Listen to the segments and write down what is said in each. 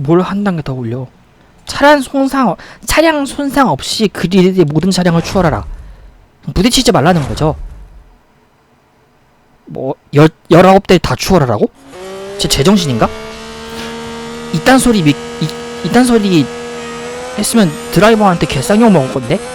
뭘 한 단계 더 올려? 차량 손상 차량 손상 없이 그리드의 모든 차량을 추월하라. 부딪히지 말라는 거죠. 뭐 열, 열아홉 대다 추월하라고? 제 제정신인가? 이딴 소리 미, 이, 이딴 소리 했으면 드라이버한테 개쌍욕 먹을 건데?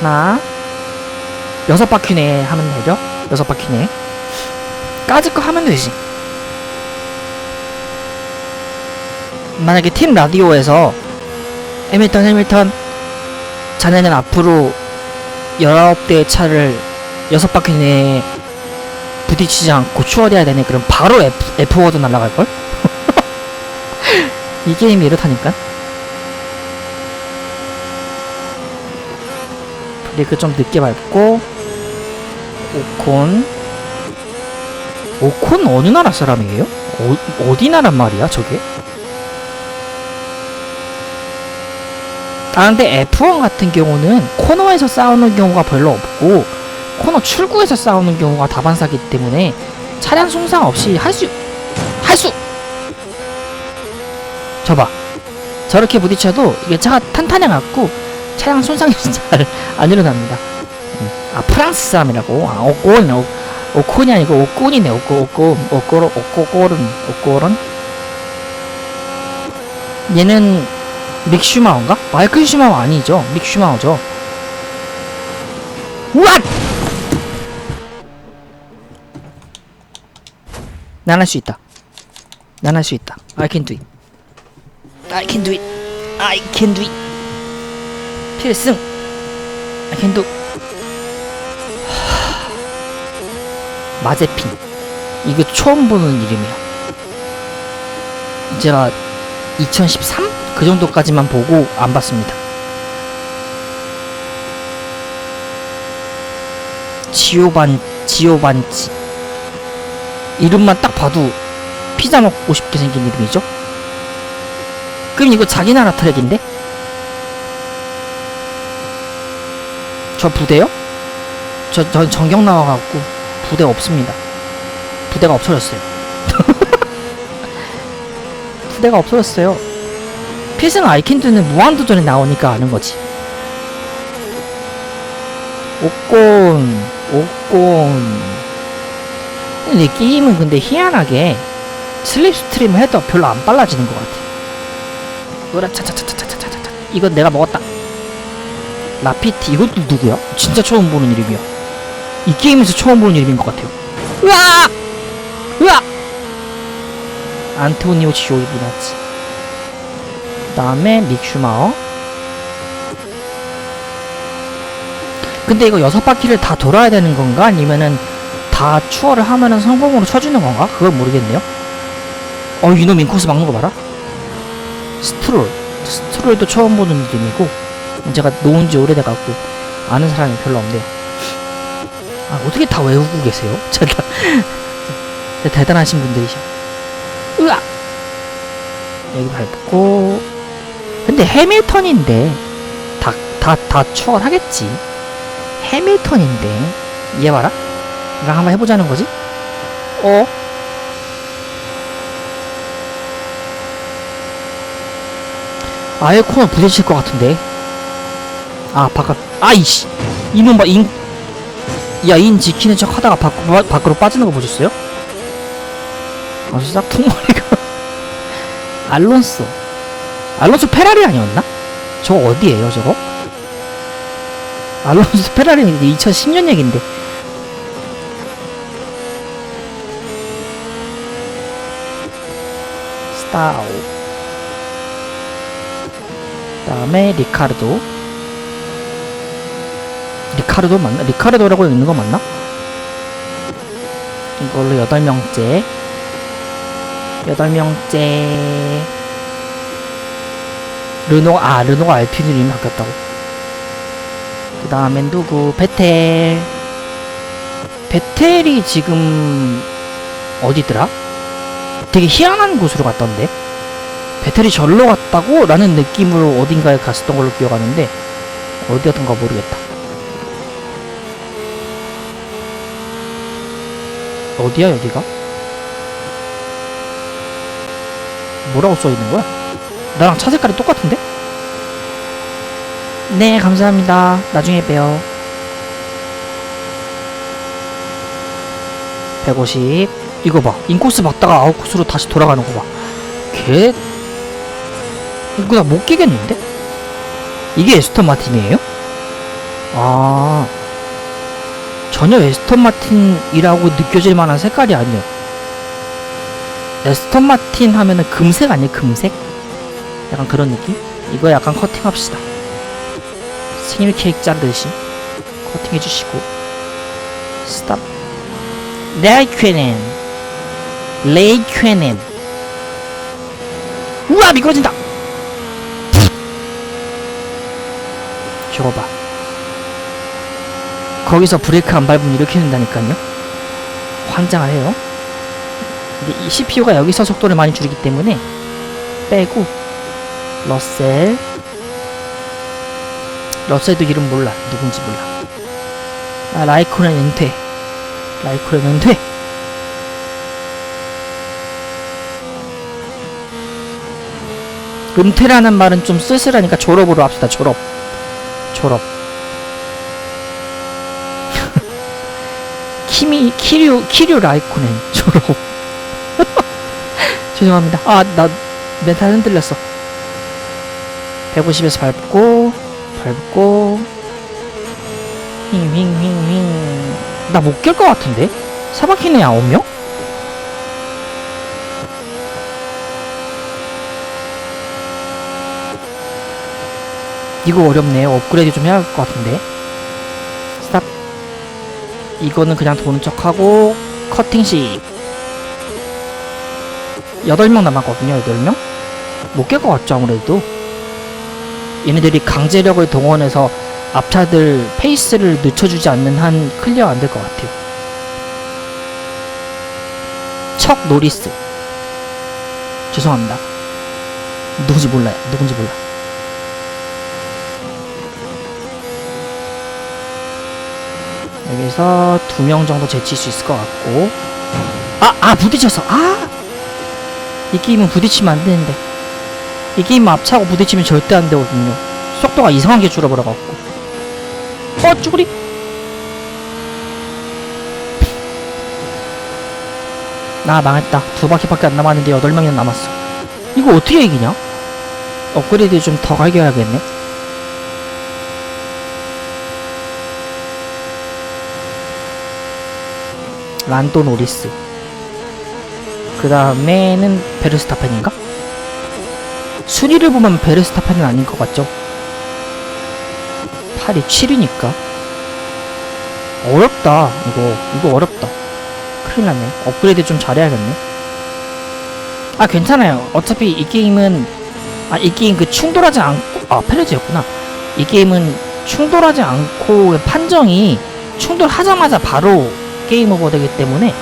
하나 여섯 바퀴네 하면 되죠? 여섯 바퀴네 까짓 거 하면 되지. 만약에 팀 라디오에서 해밀턴 해밀턴 자네는 앞으로 19대의 차를 6바퀴 내에 부딪히지 않고 추월해야 되네 그럼 바로 F, F4도 날아갈걸? 이 게임이 이렇다니까? 브레이크 좀 늦게 밟고 오콘 오콘 어느 나라 사람이에요? 어, 어디 나라 말이야 저게? 아 근데 F1 같은 경우는 코너에서 싸우는 경우가 별로 없고 코너 출구에서 싸우는 경우가 다반사기 때문에 차량 손상 없이 할 수 할수 저봐 저렇게 부딪혀도 이게 차가 탄탄해갖고 차량 손상이 잘 안 일어납니다 음. 아 프랑스 사람이라고 아 오콘 오, 오콘이 아니고 오콘이네 오콘 오콘 오콘 오콘 오콘 얘는 믹 슈마우인가? 마이클 슈마우 아니죠? 믹 슈마우죠. 우앗! 난할 수 있다. 난 할 수 있다. I can do it. I can do it. I can do it. 필승. I can do 하... 마제핀 이거 처음 보는 이름이야 제가 2013? 그 정도까지만 보고 안 봤습니다 지오반 지오반치 이름만 딱 봐도 피자 먹고 싶게 생긴 이름이죠 그럼 이거 자기 나라 트랙인데? 저 부대요? 저, 전 전경 나와갖고 부대 없습니다. 부대가 없어졌어요. 부대가 없어졌어요. 필승 아이캔드는 무한도전에 나오니까 아는 거지. 옥곤, 옥곤. 근데 이 게임은 근데 희한하게 슬립 스트림 해도 별로 안 빨라지는 것 같아. 으라차차차차차차차. 이건 내가 먹었다. 라피티 이것도 누구야? 진짜 처음 보는 이름이야. 이 게임에서 처음 보는 이름인 것 같아요. 으아! 으아! 안토니오 지오이브나치. 그 다음에 믹슈마어. 근데 이거 여섯 바퀴를 다 돌아야 되는 건가? 아니면은 다 추월을 하면은 성공으로 쳐주는 건가? 그걸 모르겠네요. 어, 이놈 인코스 막는 거 봐라. 스트롤. 스트롤도 처음 보는 이름이고, 제가 놓은 지 오래돼갖고 아는 사람이 별로 없네요. 아, 어떻게 다 외우고 계세요? 제가 대단하신 분들이셔. 으아! 여기 밟고 근데 해밀턴인데 다 다 다 추월하겠지. 해밀턴인데 얘 봐라. 이거 한번 해보자는 거지? 어? 아예 코너 부딪힐 것 같은데. 아 바깥 아이씨 이놈 봐 인 야인 지키는 척 하다가 밖, 밖으로 빠지는 거 보셨어요? 아주 싹퉁머리가 알론소 알론소 페라리 아니었나? 저 어디에요 저거? 알론소 페라리는 이제 2010년 얘긴데 스타오 그 다음에 리카르도 리카르도 맞나? 리카르도라고 읽는 거 맞나? 이걸로 여덟 명째 여덟 명째 르노 아 르노가 알피는 이름이 바뀌었다고 그 다음엔 누구 베텔 베텔이 지금 어디더라? 되게 희한한 곳으로 갔던데 베텔이 절로 갔다고? 라는 느낌으로 어딘가에 갔었던 걸로 기억하는데 어디였던가 모르겠다 어디야 여기가? 뭐라고 써있는 거야? 나랑 차 색깔이 똑같은데? 네 감사합니다 나중에 봬요 150 이거 봐 인코스 막다가 아웃코스로 다시 돌아가는 거봐걔 이거 나 못 끼겠는데? 이게 에스턴 마틴이에요? 아 전혀 에스턴 마틴이라고 느껴질 만한 색깔이 아니에요. 에스턴 마틴 하면은 금색 아니에요 금색? 약간 그런 느낌? 이거 약간 커팅합시다. 생일 케이크 자르듯이 커팅해주시고. 스탑. 레이퀴넨. 레이퀴넨. 우와 미끄러진다! 저거 봐 거기서 브레이크 안 밟으면 이렇게 된다니까요? 환장을 해요. 근데 이 CPU가 여기서 속도를 많이 줄이기 때문에 빼고 러셀. 러셀도 이름 몰라. 누군지 몰라. 아 라이코는 은퇴. 라이코는 은퇴. 은퇴라는 말은 좀 쓸쓸하니까 졸업으로 합시다. 졸업. 졸업 키미 키류 키류 라이코넨 졸업 죄송합니다. 아 나 멘탈 흔들렸어. 150에서 밟고 밟고. 윙윙윙윙 나 못 깰 것 같은데? 사바키네 아홉 명? 이거 어렵네요 업그레이드 좀 해야 할 것 같은데 이거는 그냥 도는 척하고 커팅식 8명 남았거든요 8명? 못 깰 것 같죠 아무래도? 얘네들이 강제력을 동원해서 앞차들 페이스를 늦춰주지 않는 한 클리어 안 될 것 같아요. 척 노리스. 죄송합니다. 누군지 몰라요. 누군지 몰라 여기서 두 명 정도 제칠 수 있을 것 같고. 아! 아 부딪혔어. 아! 이 게임은 부딪히면 안 되는데. 이 게임 앞차고 부딪히면 절대 안 되거든요. 속도가 이상하게 줄어버려갖고. 어 쭈구리! 나 망했다. 두 바퀴밖에 안 남았는데 여덟 명이나 남았어. 이거 어떻게 이기냐? 업그레이드 좀 더 갈겨야겠네 란도 노리스. 그 다음에는 베르스타펜인가? 순위를 보면 베르스타펜은 아닌 것 같죠? 8이 7이니까. 어렵다 이거. 이거 어렵다. 큰일 났네. 업그레이드 좀 잘해야겠네. 아 괜찮아요. 어차피 이 게임은 아 이 게임 그 충돌하지 않고 아 페르지였구나. 이 게임은 충돌하지 않고 판정이 충돌하자마자 바로 게임 오버 되기 때문에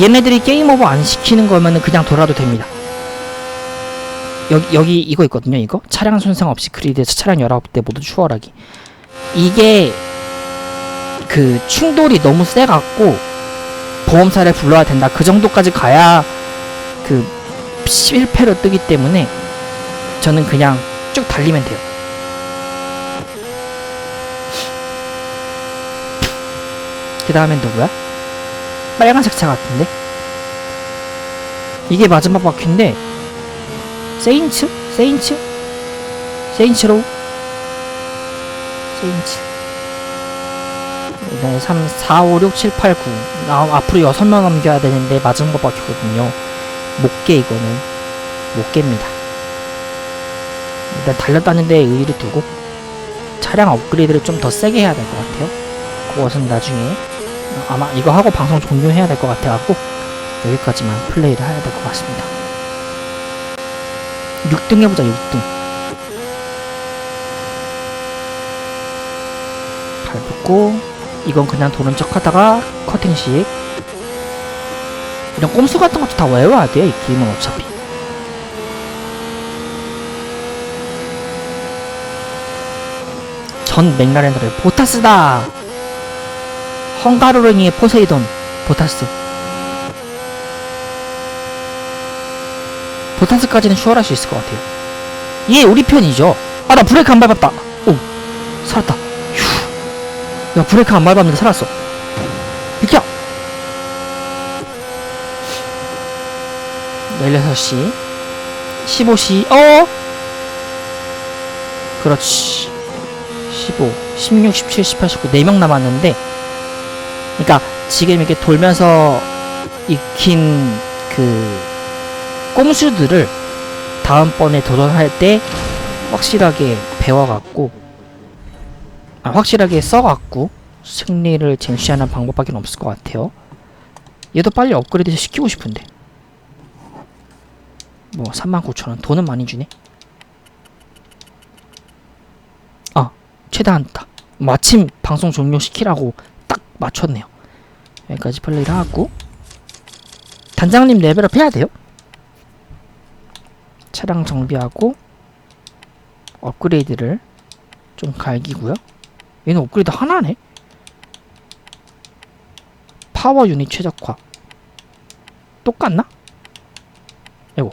얘네들이 게임 오버 안 시키는 거면은 그냥 돌아도 됩니다. 여기 여기 이거 있거든요. 이거 차량 손상 없이 그리드에서 차량 19대 모두 추월하기. 이게 그 충돌이 너무 세갖고 보험사를 불러야 된다. 그 정도까지 가야 그 실패로 뜨기 때문에 저는 그냥 쭉 달리면 돼요. 그 다음엔 누구야? 빨간색 차 같은데? 이게 마지막 바퀴인데 세인츠? 세인츠? 세인츠로우? 세인츠 네, 3, 4, 5, 6, 7, 8, 9 아, 앞으로 6명 넘겨야 되는데 마지막 바퀴거든요 못깨 이거는 못 깹니다 일단 달렸다는 데에 의의를 두고 차량 업그레이드를 좀 더 세게 해야 될 것 같아요 그것은 나중에 아마 이거 하고 방송 종료해야 될 것 같아갖고 여기까지만 플레이를 해야 될 것 같습니다. 6등 해보자 6등. 밟고 이건 그냥 도는 척 하다가 커팅식. 이런 꼼수 같은 것도 다 외워야 돼요 이 게임은 어차피. 전 맥라렌더를 보타스다 헝가로르니의 포세이돈 보타스 보타스까지는 추월할 수 있을 것 같아요. 얘 우리 편이죠. 아 나 브레이크 안 밟았다. 오 살았다. 휴. 야 브레이크 안 밟았는데 살았어. 비켜. 16시 15시 어 그렇지 15 16 17 18 19 4명 남았는데 그러니까 지금 이렇게 돌면서 익힌 그 꼼수들을 다음번에 도전할 때 확실하게 배워갖고 아, 확실하게 써갖고 승리를 쟁취하는 방법밖에 없을 것 같아요. 얘도 빨리 업그레이드 시키고 싶은데. 뭐 39,000원. 돈은 많이 주네. 아 최대한 다 마침 방송 종료시키라고 딱 맞췄네요. 여기까지 플레이를 하고 단장님 레벨업 해야 돼요? 차량 정비하고 업그레이드를 좀 갈기고요. 얘는 업그레이드 하나네? 파워 유닛 최적화. 똑같나? 이고